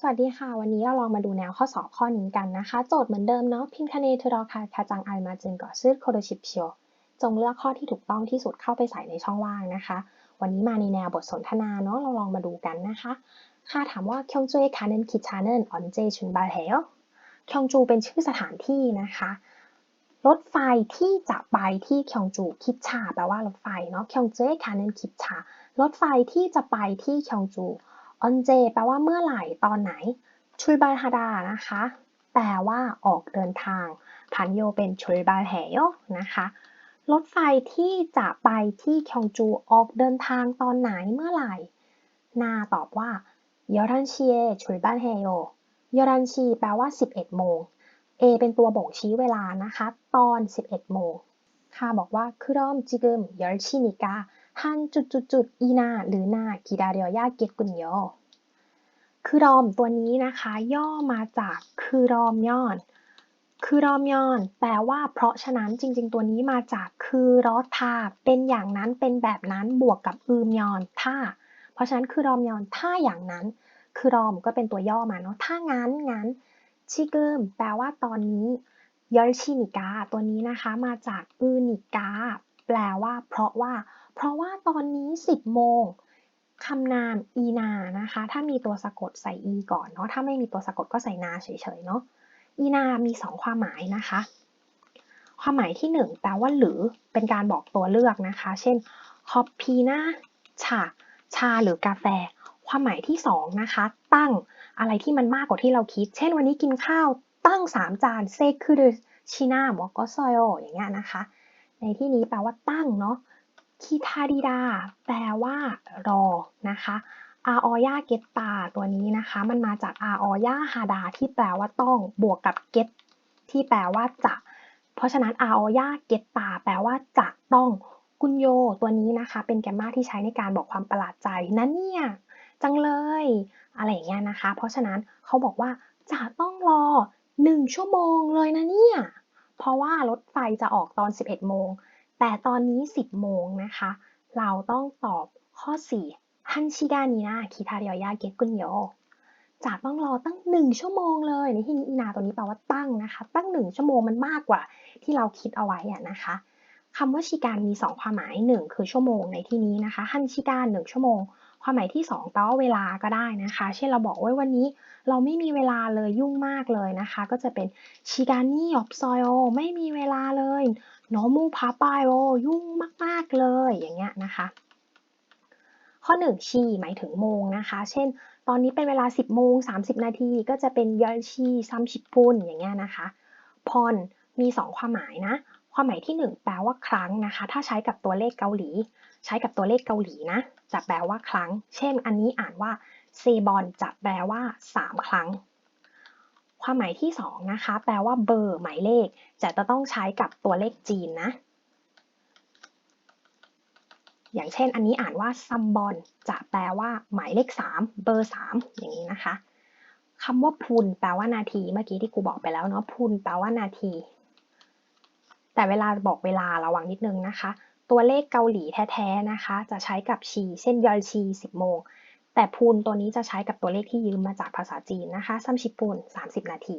สวัสดีค่ะ วันนี้เราลองมาดูแนวข้อสอบข้อนี้กันนะคะ โจทย์เหมือนเดิมเนาะพินคาเนเทอรอคาคาจังไอมาจึงก่อซืดโคโดชิปเชียวจงเลือกข้อที่ถูกต้องที่สุดเข้าไปใส่ในช่องว่างนะคะ วันนี้มาในแนวบทสนทนาเนาะเราลองมาดูกันนะคะ ค่ะถามว่าคยองจูเอคาเนนคิชาเนนออนเจชุนบาเฮลคยองจูเป็นชื่อสถานที่นะคะ รถไฟที่จะไปที่คยองจูคิชาแปลว่ารถไฟเนาะคยองจูเอคาเนนคิชารถไฟที่จะไปที่คยองจู ออนเจแปลว่าเมื่อไหร่ตอนไหนชุยบาฮาดานะคะ แปลว่าออกเดินทางพันโยเป็นชุยบาแหยนะคะรถไฟที่จะไปที่คยองจูออกเดินทางตอนไหนเมื่อไหร่ นาตอบว่ายอรันชีเอชุยบาแหโยยอรันชีแปลว่า 11 โมง A เป็นตัวบ่งชี้เวลานะคะ ตอน 11 โมงค่ะบอกว่าคือรอมจิกึมยอรชินิกา ฮันจุดจุดจุดอีนาหรือนากิดาเรียยาเกตกุนโยคือรอมตัวนี้นะคะ ย่อมาจากคือรอมย่อนคือรอมย่อนแปลว่าเพราะฉะนั้นจริง ๆ ตัวนี้มาจากคือรอทาเป็นอย่างนั้นเป็นแบบนั้นบวกกับอืมยอนถ้า เพราะฉะนั้นคือรอมยอนถ้าอย่างนั้น คือรอมก็เป็นตัวย่อมาเนาะถ้างั้นงั้นชิเกิมแปลว่าตอนนี้ยอลชินิกาตัวนี้นะคะมาจากอืนิกา แปลว่า เพราะว่า เพราะว่าตอนนี้ 10 โมงคำนามอีนานะคะ ถ้ามีตัวสะกดใส่อีก่อนเนาะถ้าไม่มีตัวสะกดก็ใส่นาเฉยๆเนาะอีนามีสองความหมายนะคะ ความหมายที่หนึ่งแปลว่าหรือเป็นการบอกตัวเลือกนะคะ เช่นคอพีนาชาชาหรือกาแฟ ความหมายที่สองนะคะ ตั้งอะไรที่มันมากกว่าที่เราคิด เช่นวันนี้กินข้าวตั้งสามจานเซคือชินาบอกก็ซอยโออย่างเงี้ยนะคะ ในที่นี้แปลว่าตั้งเนาะคิทาดิดาแปลว่ารอนะคะอาออยาเกตตาตัวนี้นะคะ มันมาจากอาออยาฮาดาที่แปลว่าต้องบวกกับเกตที่แปลว่าจะ เพราะฉะนั้นอาออยาเกตตาแปลว่าจะต้องกุญโยตัวนี้นะคะ เป็นแกมมาที่ใช้ในการบอกความประหลาดใจนั่นเนี่ยจังเลย อะไรอย่างเงี้ยนะคะ เพราะฉะนั้นเขาบอกว่าจะต้องรอ 1 ชั่วโมงเลยนะเนี่ย เพราะว่ารถไฟจะออกตอน 11 โมง แต่ตอนนี้ 10 โมงนะคะ เราต้องตอบข้อ 4ฮันชิกานีนาคิทาเรียยาเกกุนโยจะต้องรอตั้ง 1 ชั่วโมงเลย ในที่นี้อีนาตัวนี้แปลว่าตั้งนะคะ ตั้ง 1 ชั่วโมงมันมากกว่าที่เราคิดเอาไว้อะนะคะคำว่าชิการมี 2 ความหมาย 1 คือชั่วโมงในที่นี้นะคะฮันชิการ1ชั่วโมง ความหมายที่2แปลว่าเวลาก็ได้นะคะ เช่นเราบอกว่าวันนี้เราไม่มีเวลาเลยยุ่งมากเลยนะคะ ก็จะเป็นชิการนี่ออบซอยโอไม่มีเวลาเลยโนมูพาปายโอยุ่งมากๆเลยอย่างเงี้ยนะคะ ข้อ1ชีหมายถึงโมงนะคะ เช่น ตอนนี้เป็นเวลา 10โมง30 นาทีก็จะเป็นยอชีซัมชิปุนอย่างเงี้ยนะคะพอนมี 2 ความหมายนะ ความหมายที่ 1 แปลว่าครั้งนะคะ ถ้าใช้กับตัวเลขเกาหลี ใช้กับตัวเลขเกาหลีนะ จะแปลว่าครั้ง เช่น อันนี้อ่านว่าเซบอนจะแปลว่า 3 ครั้ง ความหมายที่2นะคะ แปลว่าเบอร์หมายเลข จะต้องใช้กับตัวเลขจีนนะ อย่างเช่น อันนี้อ่านว่าซัมบอนจะแปลว่า หมายเลข 3 เบอร์ 3 อย่างนี้นะคะคำว่าพุนแปลว่านาที เมื่อกี้ที่ครูบอกไปแล้วเนาะพุนแปลว่านาที แต่เวลาบอกเวลาระวังนิดนึงนะคะ ตัวเลขเกาหลีแท้ๆนะคะ จะใช้กับชี เช่นยอลชี 10 โมง แต่พูนตัวนี้จะใช้กับตัวเลขที่ยืมมาจากภาษาจีนนะคะซัมชิปูน30 นาที